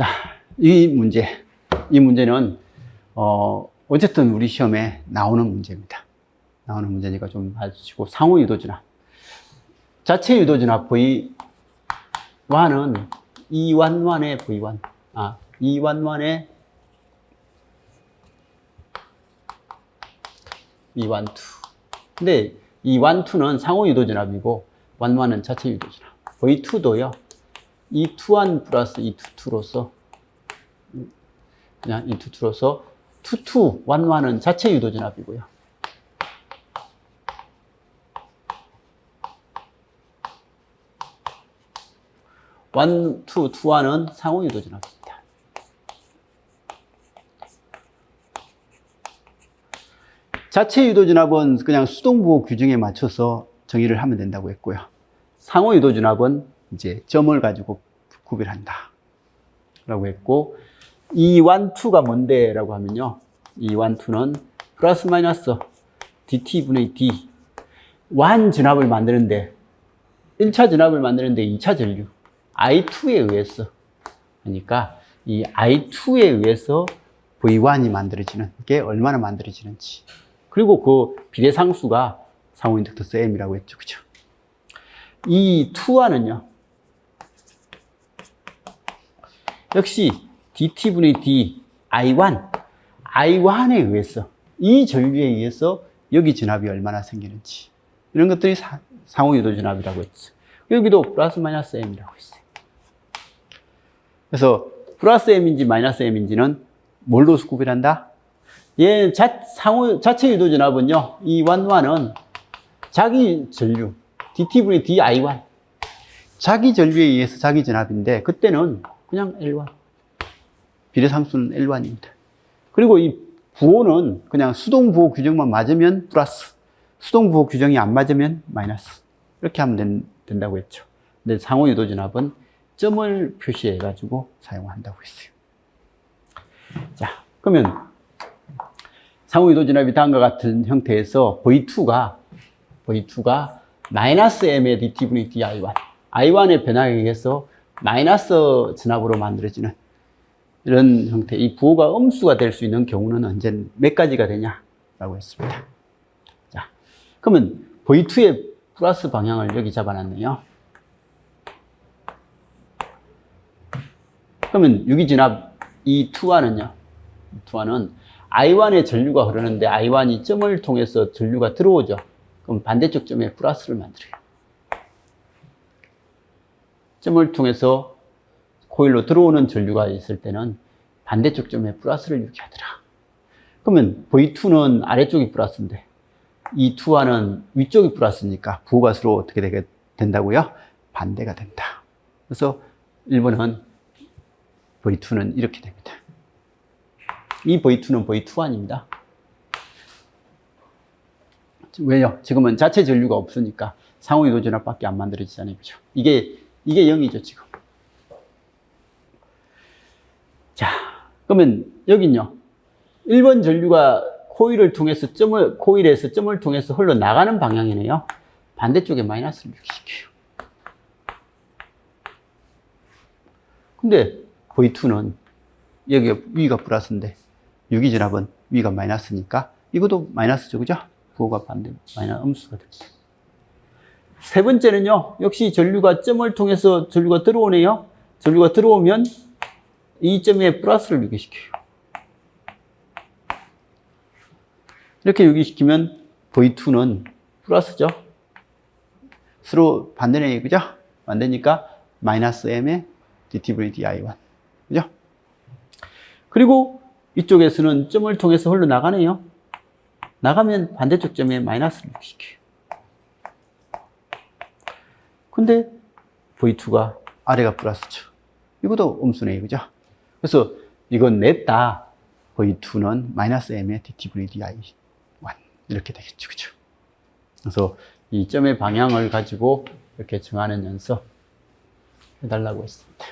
자, 이 문제. 이 문제는, 어, 어쨌든 우리 시험에 나오는 문제입니다. 나오는 문제니까 좀 봐주시고, 상호 유도 진압. 자체 유도 진압 V1은 이완완의 V1. 아, 이완완의 이완2. 근데 이완2는 상호 유도 진압이고, 완완은 자체 유도 진압. V2도요. 이 투한 플러스 이 투투로서 그냥 이 투투로서 투투 완완은 자체 유도 진압이고요. 완 투 투완은 상호 유도 진압입니다. 자체 유도 진압은 그냥 수동부호 규정에 맞춰서 정의를 하면 된다고 했고요. 상호 유도 진압은 이제 점을 가지고 구별한다. 라고 했고, 이완투가 뭔데? 라고 하면요. 이완투는 플러스 마이너스 dt분의 d. 완 진압을 만드는데, 1차 진압을 만드는데 2차 전류. I2에 의해서. 그러니까 이 I2에 의해서 V1이 만들어지는 게 얼마나 만들어지는지. 그리고 그 비례상수가 상호 인덕터스 M이라고 했죠. 그죠? 이 투와는요. 역시 dt분의 d i1, i1에 의해서 이 전류에 의해서 여기 진압이 얼마나 생기는지 이런 것들이 사, 상호 유도 진압이라고 했죠. 여기도 플러스 마이너스 m이라고 했어요. 그래서 플러스 m인지 마이너스 m인지는 뭘로 구별한다? 얘 자, 상호 자체 유도 진압은요. 이 완완은 자기 전류 dt분의 di1 자기 전류에 의해서 자기 진압인데 그때는 그냥 L1. 비례상수는 L1입니다. 그리고 이 부호는 그냥 수동 부호 규정만 맞으면 플러스, 수동 부호 규정이 안 맞으면 마이너스. 이렇게 하면 된, 된다고 했죠. 근데 상호 유도 진압은 점을 표시해 가지고 사용한다고 했어요. 자, 그러면 상호 유도 진압이 다음과 같은 형태에서 V2가 V2가 마이너스 m의 dt분의 di1 i1의 변화에 의해서 마이너스 진압으로 만들어지는 이런 형태, 이 부호가 음수가 될 수 있는 경우는 언제 몇 가지가 되냐라고 했습니다. 자, 그러면 V2의 플러스 방향을 여기 잡아놨네요. 그러면 유기진압 이 투와는요, 투와는 I1의 전류가 흐르는데 I1이 점을 통해서 전류가 들어오죠. 그럼 반대쪽 점에 플러스를 만들어요. 점을 통해서 코일로 들어오는 전류가 있을 때는 반대쪽 점에 플러스를 유지하더라. 그러면 V2는 아래쪽이 플러스인데 이 2와는 위쪽이 플러스니까 부호가 서로 어떻게 되게 된다고요? 반대가 된다. 그래서 1번은 V2는 이렇게 됩니다. 이 V2는 V2아닙니다. 왜요? 지금은 자체 전류가 없으니까 상호이도 진압밖에 안 만들어지잖아요. 그죠? 이게, 이게 0이죠, 지금. 자, 그러면 여긴요. 1번 전류가 코일을 통해서 점을, 코일에서 점을 통해서 흘러나가는 방향이네요. 반대쪽에 마이너스를 유기시켜요. 근데 V2는 여기가 위가 플러스인데 유기진압은 위가 마이너스니까 이것도 마이너스죠, 그죠? 부호가 반대, 마이너스 음수가 됩니다. 세 번째는요, 역시 전류가 점을 통해서 전류가 들어오네요. 전류가 들어오면 이 점에 플러스를 유기시켜요. 이렇게 유기시키면 V2는 플러스죠. 서로 반대네, 그죠? 반대니까 마이너스 M의 DTV DI1. 그죠? 그리고 이쪽에서는 점을 통해서 흘러나가네요. 나가면 반대쪽 점에 마이너스를 유기시켜요. 근데 V2가 아래가 플러스죠. 이것도 음수네요. 그죠? 그래서 이건 냈다. V2는 마이너스 M의 DT분의 DI1. 이렇게 되겠죠. 그죠? 그래서 이 점의 방향을 가지고 이렇게 정하는 연습 해달라고 했습니다.